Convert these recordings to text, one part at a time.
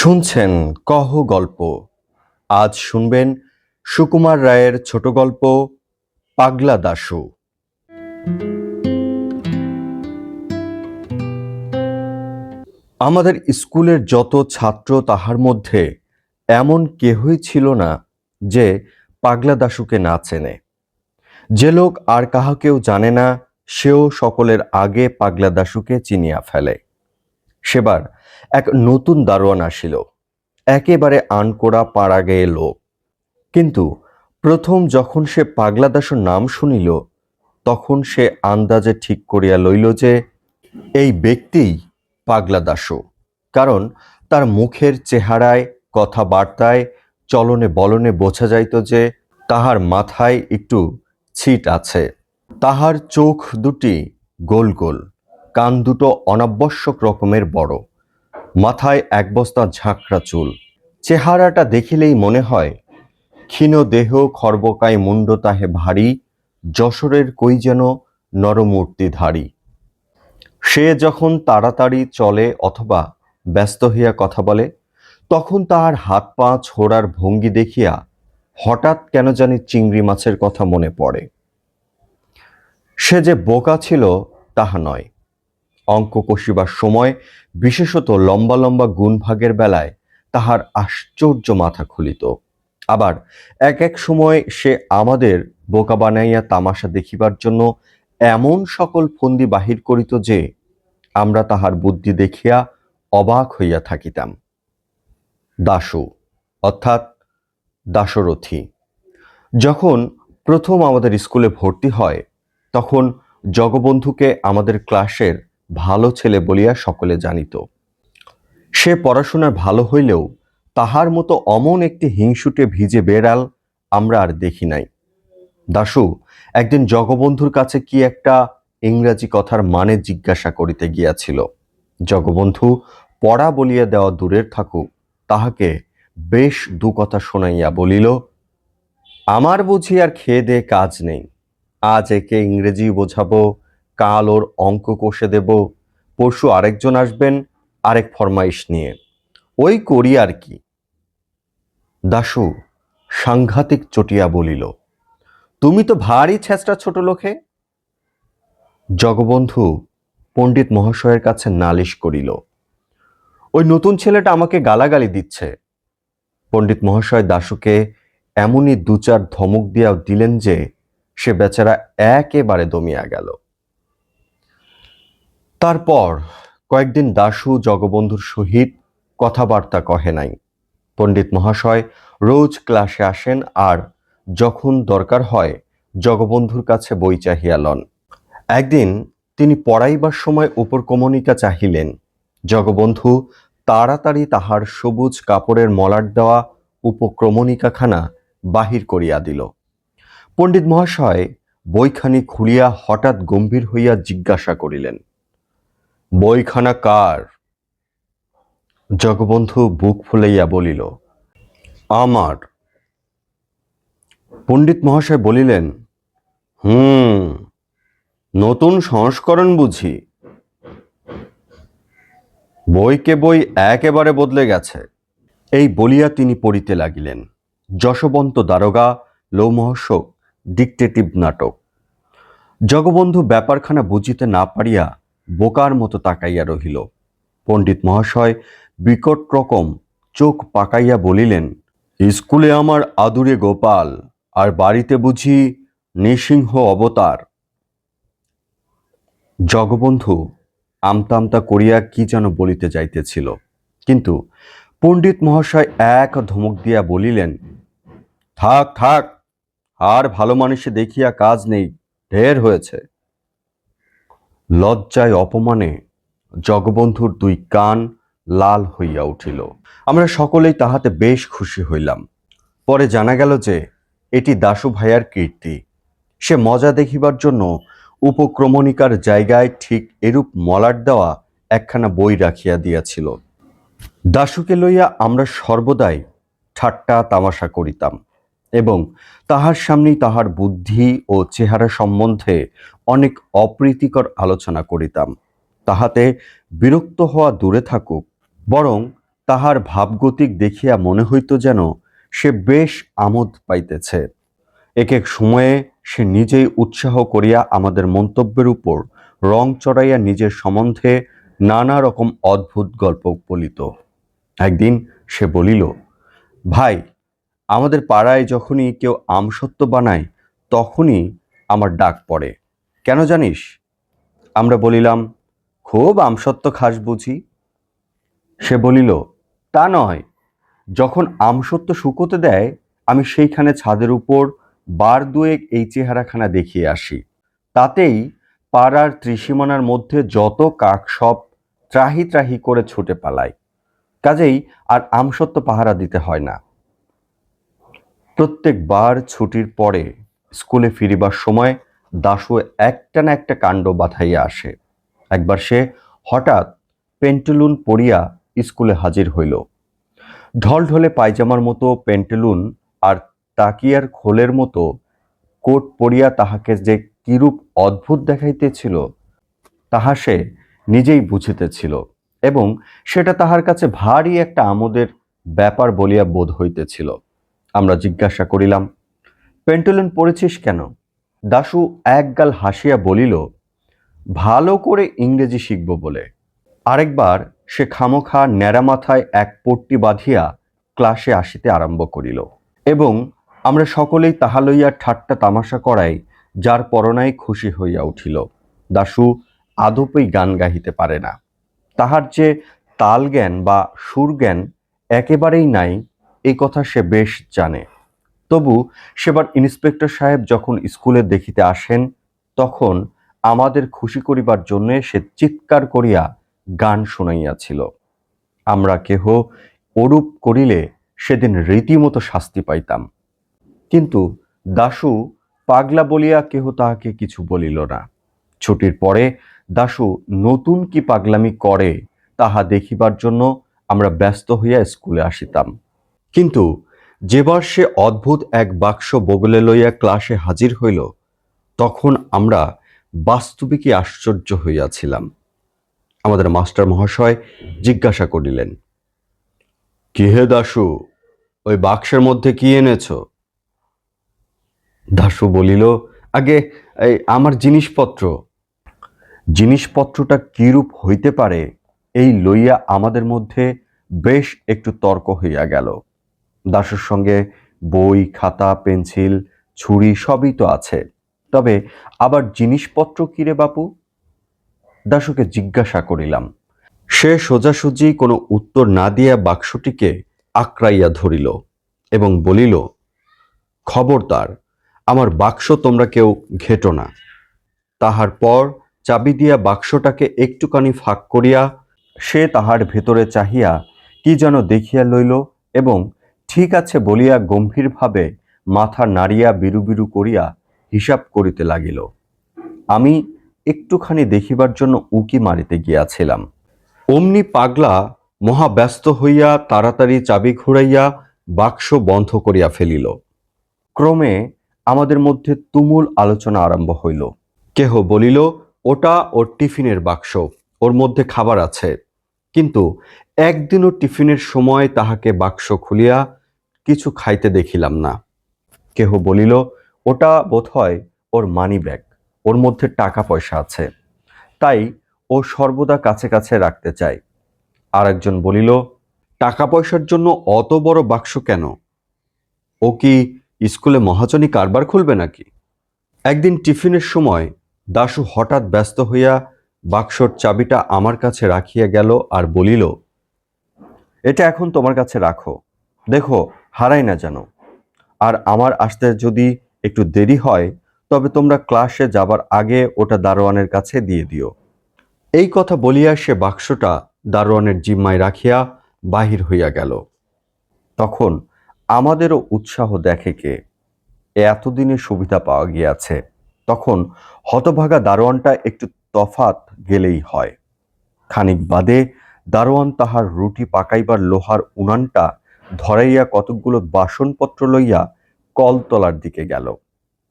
শুনছেন কহ গল্প। আজ শুনবেন সুকুমার রায়ের ছোট গল্প, পাগলা দাশু। আমাদের স্কুলের যত ছাত্র তাহার মধ্যে এমন কেহই ছিল না যে পাগলা দাশুকে না চেনে। যে লোক আর কাহাকেও জানে না, সেও সকলের আগে পাগলা দাশুকে চিনিয়া ফেলে। সেবার এক নতুন দারোয়ান আসিল। একেবারে আনকোড়া পাড়া গেয়ে লোক। কিন্তু প্রথম যখন সে পাগলা দাসুর নাম শুনিল, তখন সে আন্দাজে ঠিক করিয়া লইল যে, এই ব্যক্তিই পাগলা দাসু কারণ তার মুখের চেহারায়, কথাবার্তায়, চলনে বলনে বোঝা যাইত যে, তাহার মাথায় একটু ছিট আছে। তাহার চোখ দুটি গোল গোল, কান দুটো অনাবশ্যক রকমের বড়। মাথায় এক বস্তা ঝাঁকড়া চুল। চেহারাটা দেখিলেই মনে হয়, ক্ষীণ দেহ খর্বকায় মুন্ড তাহে ভারী, যশোরের কই যেন নরমূর্তিধারী। সে যখন তাড়াতাড়ি চলে অথবা ব্যস্ত হইয়া কথা বলে, তখন তাহার হাত পা ছোড়ার ভঙ্গি দেখিয়া হঠাৎ কেন জানি চিংড়ি মাছের কথা মনে পড়ে। সে যে বোকা ছিল, তাহা নয়। অঙ্ক কষিবার সময়, বিশেষত লম্বা লম্বা গুণভাগের বেলায় তাহার আশ্চর্য মাথা খুলিত। আবার এক এক সময় সে আমাদের বোকা বানাইয়া তামাশা দেখিবার জন্য এমন সকল ফন্দি বাহির করিত যে, আমরা তাহার বুদ্ধি দেখিয়া অবাক হইয়া থাকিতাম। দাসু অর্থাৎ দাসরথী যখন প্রথম আমাদের স্কুলে ভর্তি হয়, তখন জগবন্ধুকে আমাদের ক্লাসের ভালো ছেলে বলিয়া সকলে জানিত। সে পড়াশোনায় ভালো হইলেও তাহার মতো অমন একটি হিংসুটে ভিজে বেড়াল আমরা আর দেখি নাই। দাশু, একদিন জগবন্ধুর কাছে কি একটা ইংরাজি কথার মানে জিজ্ঞাসা করিতে গিয়াছিল। জগবন্ধু পড়া বলিয়া দেওয়া দূরের থাকুক, তাহাকে বেশ দু কথা শোনাইয়া বলিল, আমার বুঝি আর খেয়ে দে কাজ নেই। আজ একে ইংরেজি বোঝাবো কাল ওর অঙ্ক কষে দেব। পরশু আরেকজন আসবেন, আরেক ফরমাইশ নিয়ে। ওই করি আর কি। দাশু সাংঘাতিক চটিয়া বলিল, তুমি তো ভারী ছেঁচড়া ছোট লোকে? জগবন্ধু পণ্ডিত মহাশয়ের কাছে নালিশ করিল, ওই নতুন ছেলেটা আমাকে গালাগালি দিচ্ছে। পণ্ডিত মহাশয় দাশুকে এমনই দু চার ধমক দিয়া দিলেন যে সে বেচারা একেবারে দমিয়া গেল। তারপর কয়েকদিন দাশু জগবন্ধুর সহিত কথাবার্তা কহে নাই। পণ্ডিত মহাশয় রোজ ক্লাসে আসেন আর যখন দরকার হয় জগবন্ধুর কাছে বই চাহিয়া লন। একদিন তিনি পড়াইবার সময় উপর কমনিকা চাহিলেন। জগবন্ধু তাড়াতাড়ি তাহার সবুজ কাপড়ের মলাট দেওয়া উপক্রমণিকাখানা বাহির করিয়া দিল। পণ্ডিত মহাশয় বইখানি খুলিয়া হঠাৎ গম্ভীর হইয়া জিজ্ঞাসা করিলেন বইখানা কার? জগবন্ধু বুক ফুলাইয়া বলিল, আমার। পণ্ডিত মহাশয় বলিলেন, হুম, নতুন সংস্করণ বুঝি। বইকে বই একেবারে বদলে গেছে। এই বলিয়া তিনি পড়িতে লাগিলেন। যশবন্ত দারোগা, লৌমহর্ষক, ডিকটেটিভ নাটক। জগবন্ধু ব্যাপারখানা বুঝিতে না পারিয়া বোকার মতো তাকাইয়া রহিল। পণ্ডিত মহাশয় বিকট রকম চোখ পাকাইয়া বলিলেন, স্কুলে আমার আদুরে গোপাল, আর বাড়িতে বুঝি নৃসিংহ অবতার। জগবন্ধু, আমতা আমতা করিয়া কি যেন বলিতে যাইতেছিল। কিন্তু পণ্ডিত মহাশয় এক ধমক দিয়া বলিলেন, থাক থাক, আর ভালো মানুষে দেখিয়া কাজ নেই, ঢের হয়েছে। লজ্জায় অপমানে জগবন্ধুর দুই কান লাল হইয়া উঠিল। আমরা সকলেই তাহাতে বেশ খুশি হইলাম। পরে জানা গেল যে এটি দাশু ভাইয়ার কীর্তি। সে মজা দেখিবার জন্য উপক্রমণিকার জায়গায় ঠিক এরূপ মলাট দেওয়া একখানা বই রাখিয়া দিয়াছিল। দাশুকে লইয়া আমরা সর্বদাই ঠাট্টা তামাশা করিতাম। এবং তাহার সামনেই তাহার বুদ্ধি ও চেহারা সম্বন্ধে অনেক অপ্রীতিকর আলোচনা করিতাম। তাহাতে বিরক্ত হওয়া দূরে থাকুক, বরং তাহার ভাবগতিক দেখিয়া মনে হইত যেন সে বেশ আমোদ পাইতেছে। এক এক সময়ে সে নিজেই উৎসাহ করিয়া আমাদের মন্তব্যের উপর রং চড়াইয়া নিজের সম্বন্ধে নানা রকম অদ্ভুত গল্প বলিত। একদিন সে বলিল, ভাই আমাদের পাড়ায় যখনই কেউ আমসত্ত্ব বানায়, তখনই আমার ডাক পড়ে। কেন জানিস? আমরা বলিলাম, খুব আমসত্ত্ব খাস বুঝি। সে বলিল, তা নয়। যখন আমসত্ত্ব শুকোতে দেয়, আমি সেইখানে ছাদের উপর বার দুয়েক এই চেহারাখানা দেখিয়ে আসি। তাতেই পাড়ার ত্রিসীমানার মধ্যে যত কাক সব ত্রাহি ত্রাহি করে ছুটে পালায়। কাজেই আর আমসত্ত্ব পাহারা দিতে হয় না। প্রত্যেকবার ছুটির পরে স্কুলে ফিরিবার সময় দাশু একটা না একটা কাণ্ড বাঁধাইয়া আসে। একবার সে হঠাৎ পেন্টুলুন পরিয়া স্কুলে হাজির হইল। ঢলঢলে পায়জামার মতো পেন্টুলুন আর তাকিয়ার খোলের মতো কোট পরিয়া তাহাকে যে কিরূপ অদ্ভুত দেখাইতেছিল, তাহা সে নিজেই বুঝিতেছিল এবং সেটা তাহার কাছে ভারী একটা আমোদের ব্যাপার বলিয়া বোধ হইতেছিল। আমরা জিজ্ঞাসা করিলাম, পেন্টুলুন পড়েছিস কেন? দাশু একগাল হাসিয়া বলিল, ভালো করে ইংরেজি শিখব বলে। আরেকবার সে খামোখা ন্যাড়া মাথায় এক পট্টি বাঁধিয়া ক্লাসে আসিতে আরম্ভ করিল এবং আমরা সকলেই তাহা লইয়া ঠাট্টা তামাশা করাই, যার পরনায় খুশি হইয়া উঠিল। দাশু আদপেই গান গাহিতে পারে না। তাহার যে তাল জ্ঞান বা সুর জ্ঞান একেবারেই নাই এই কথা সে বেশ জানে। তবু সেবার ইন্সপেক্টর সাহেব যখন স্কুলে দেখিতে আসেন, তখন আমাদের খুশি করিবার জন্যে সে চিৎকার করিয়া গান শুনাইয়াছিল। আমরা কেহ ওরূপ করিলে সেদিন রীতিমতো শাস্তি পাইতাম। কিন্তু দাশু পাগলা বলিয়া কেহ তাহাকে কিছু বলিল না। ছুটির পরে দাশু নতুন কি পাগলামি করে, তাহা দেখিবার জন্য আমরা ব্যস্ত হইয়া স্কুলে আসিতাম। কিন্তু যেবার সে অদ্ভুত এক বাক্স বগলে লইয়া ক্লাসে হাজির হইল, তখন আমরা বাস্তবিকই আশ্চর্য হইয়াছিলাম। আমাদের মাস্টার মহাশয় জিজ্ঞাসা করিলেন কি হে দাশু ওই বাক্সের মধ্যে কি এনেছ? দাশু বলিল, আগে এই আমার জিনিসপত্র। জিনিসপত্রটা কিরূপ হইতে পারে, এই লইয়া আমাদের মধ্যে বেশ একটু তর্ক হইয়া গেল। দাশুর সঙ্গে বই, খাতা, পেন্সিল, ছুরি সবই তো আছে। তবে আবার জিনিসপত্র কিরে বাপু? দাশুকে জিজ্ঞাসা করিলাম। সে সোজাসুজি কোনো উত্তর না দিয়া বাক্সটিকে আঁকড়াইয়া ধরিল এবং বলিল খবরদার আমার বাক্স তোমরা কেউ ঘেটো না। তাহার পর চাবি দিয়া বাক্সটাকে একটুখানি ফাঁক করিয়া সে তাহার ভেতরে চাহিয়া কি যেন দেখিয়া লইল এবং ঠিক আছে বলিয়া গম্ভীরভাবে মাথা নাড়িয়া বিরু বিরু করিয়া হিসাব করিতে লাগিল। আমি একটুখানি দেখিবার জন্য উকি মারিতে গিয়াছিলাম। অমনি পাগলা মহা ব্যস্ত হইয়া তাড়াতাড়ি চাবি ঘুরাইয়া বাক্স বন্ধ করিয়া ফেলিল। ক্রমে আমাদের মধ্যে তুমুল আলোচনা আরম্ভ হইল। কেহ বলিল, ওটা ওর টিফিনের বাক্স, ওর মধ্যে খাবার আছে। কিন্তু একদিনও টিফিনের সময় তাহাকে বাক্স খুলিয়া কিছু খাইতে দেখিলাম না। কেহ বলিল, ওটা বোধহয় ওর মানি ব্যাগ ওর মধ্যে টাকা পয়সা আছে। তাই ও সর্বদা কাছে কাছে রাখতে চায়। আর একজন বলিল, টাকা পয়সার জন্য অত বড় বাক্স কেন? ও কি স্কুলে মহাজনী কারবার খুলবে নাকি? একদিন টিফিনের সময় দাশু হঠাৎ ব্যস্ত হইয়া বাক্সর চাবিটা আমার কাছে রাখিয়া গেল আর বলিল, এটা এখন তোমার কাছে রাখো। দেখো হারাই না যেন আর আমার আসতে যদি একটু দেরি হয়, তবে তোমরা ক্লাসে যাবার আগে ওটা দারোয়ানের কাছে দিয়ে দিও। এই কথা বলিয়া সে বাক্সটা দারোয়ানের জিম্মায় রাখিয়া বাহির হইয়া গেল। তখন আমাদেরও উৎসাহ দেখে কে এতদিনে সুবিধা পাওয়া গিয়াছে। তখন হতভাগা দারোয়ানটা একটু তফাত গেলেই হয়। খানিক বাদে দারোয়ান তাহার রুটি পাকাইবার লোহার উনানটা ধরাইয়া কতকগুলো বাসনপত্র লইয়া কলতলার দিকে গেল।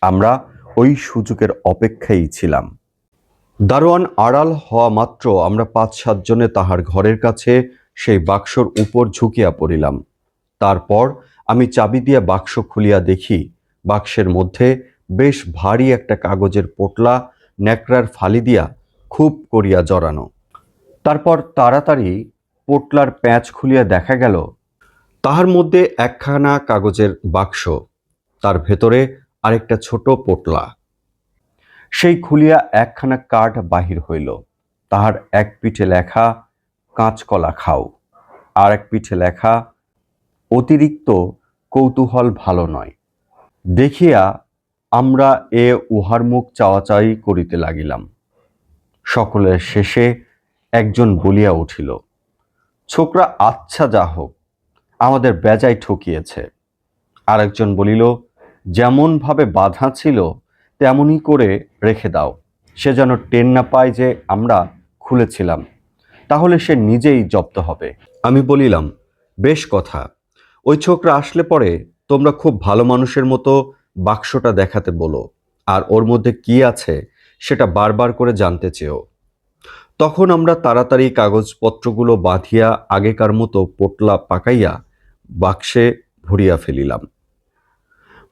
আমরা ওই সুযোগের অপেক্ষায় ছিলাম। দারোয়ান আড়াল হওয়া মাত্র আমরা পাঁচ সাতজনে তাহার ঘরের কাছে সেই বাক্সর উপর ঝুঁকিয়া পড়িলাম। তারপর আমি চাবি দিয়া বাক্স খুলিয়া দেখি, বাক্সের মধ্যে বেশ ভারী একটা কাগজের পোটলা ন্যাকড়ার ফালি দিয়া খুব করিয়া জড়ানো। তারপর তাড়াতাড়ি পোটলার প্যাঁচ খুলিয়া দেখা গেল তাহার মধ্যে একখানা কাগজের বাক্স, তার ভেতরে আরেকটা ছোট পোটলা। সেই খুলিয়া একখানা কার্ড বাহির হইল। তাহার এক পিঠে লেখা, কাঁচকলা খাও। আর এক পিঠে লেখা, অতিরিক্ত কৌতূহল ভালো নয়। দেখিয়া আমরা এ উহার মুখ চাওয়াচাই করিতে লাগিলাম। সকলের শেষে একজন বলিয়া উঠিল, ছোকরা আচ্ছা যা হোক আমাদের বেজায় ঠকিয়েছে। আরেকজন বলিল যেমনভাবে বাধা ছিল, তেমনই করে রেখে দাও। সে যেন টেন না পায় যে আমরা খুলেছিলাম। তাহলে সে নিজেই জব্দ হবে। আমি বলিলাম, বেশ কথা। ওই ছোকরা আসলে পরে তোমরা খুব ভালো মানুষের মতো বাক্সটা দেখাতে বলো, আর ওর মধ্যে কি আছে সেটা বারবার করে জানতে চেও। তখন আমরা তাড়াতাড়ি কাগজপত্রগুলো বাঁধিয়া আগেকার মতো পোটলা পাকাইয়া বাক্সে ভরিয়া ফেলিলাম।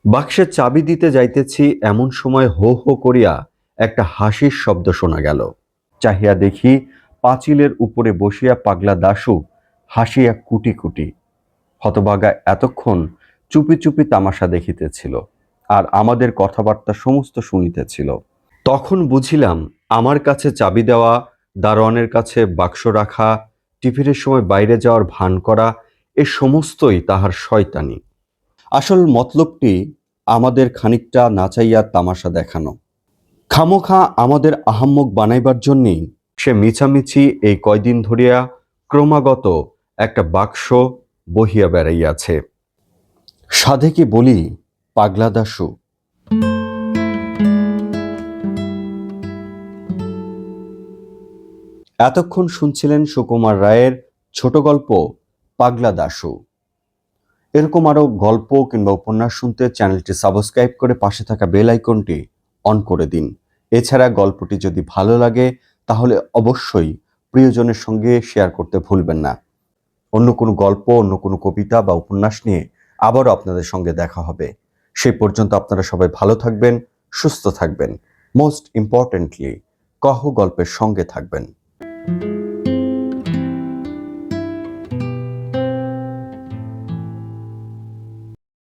বাক্সে চাবি দিতে যাইতেছি, এমন সময় হো হো করিয়া একটা হাসির শব্দ শোনা গেল। চাহিয়া দেখি পাঁচিলের উপরে বসিয়া পাগলা দাশু হাসিয়া কুটি কুটি। হতভাগা এতক্ষণ চুপি চুপি তামাশা দেখিতেছিল আর আমাদের কথাবার্তা সমস্ত শুনিতেছিল। তখন বুঝিলাম, আমার কাছে চাবি দেওয়া, দারোয়ানের কাছে বাক্স রাখা, টিফিনের সময় বাইরে যাওয়ার ভান করা এ সমস্তই তাহার শয়তানি। আসল মতলবটি আমাদের খানিকটা নাচাইয়া তামাশা দেখানো। খামোখা আমাদের আহাম্মক বানাইবার জন্যেই সে মিছামিছি এই কয়দিন ধরিয়া ক্রমাগত একটা বাক্স বহিয়া বেড়াইয়াছে। সাধেকে বলি, পাগলা দাসু? এতক্ষণ শুনছিলেন সুকুমার রায়ের ছোট গল্প পাগলা দাসু এরকম আরও গল্প কিংবা উপন্যাস শুনতে চ্যানেলটি সাবস্ক্রাইব করে পাশে থাকা বেল আইকনটি অন করে দিন। এছাড়া গল্পটি যদি ভালো লাগে, তাহলে অবশ্যই প্রিয়জনের সঙ্গে শেয়ার করতে ভুলবেন না। অন্য কোনো গল্প, অন্য কোনো কবিতা বা উপন্যাস নিয়ে আবারও আপনাদের সঙ্গে দেখা হবে। সেই পর্যন্ত আপনারা সবাই ভালো থাকবেন, সুস্থ থাকবেন। মোস্ট ইম্পর্টেন্টলি কহ গল্পের সঙ্গে থাকবেন।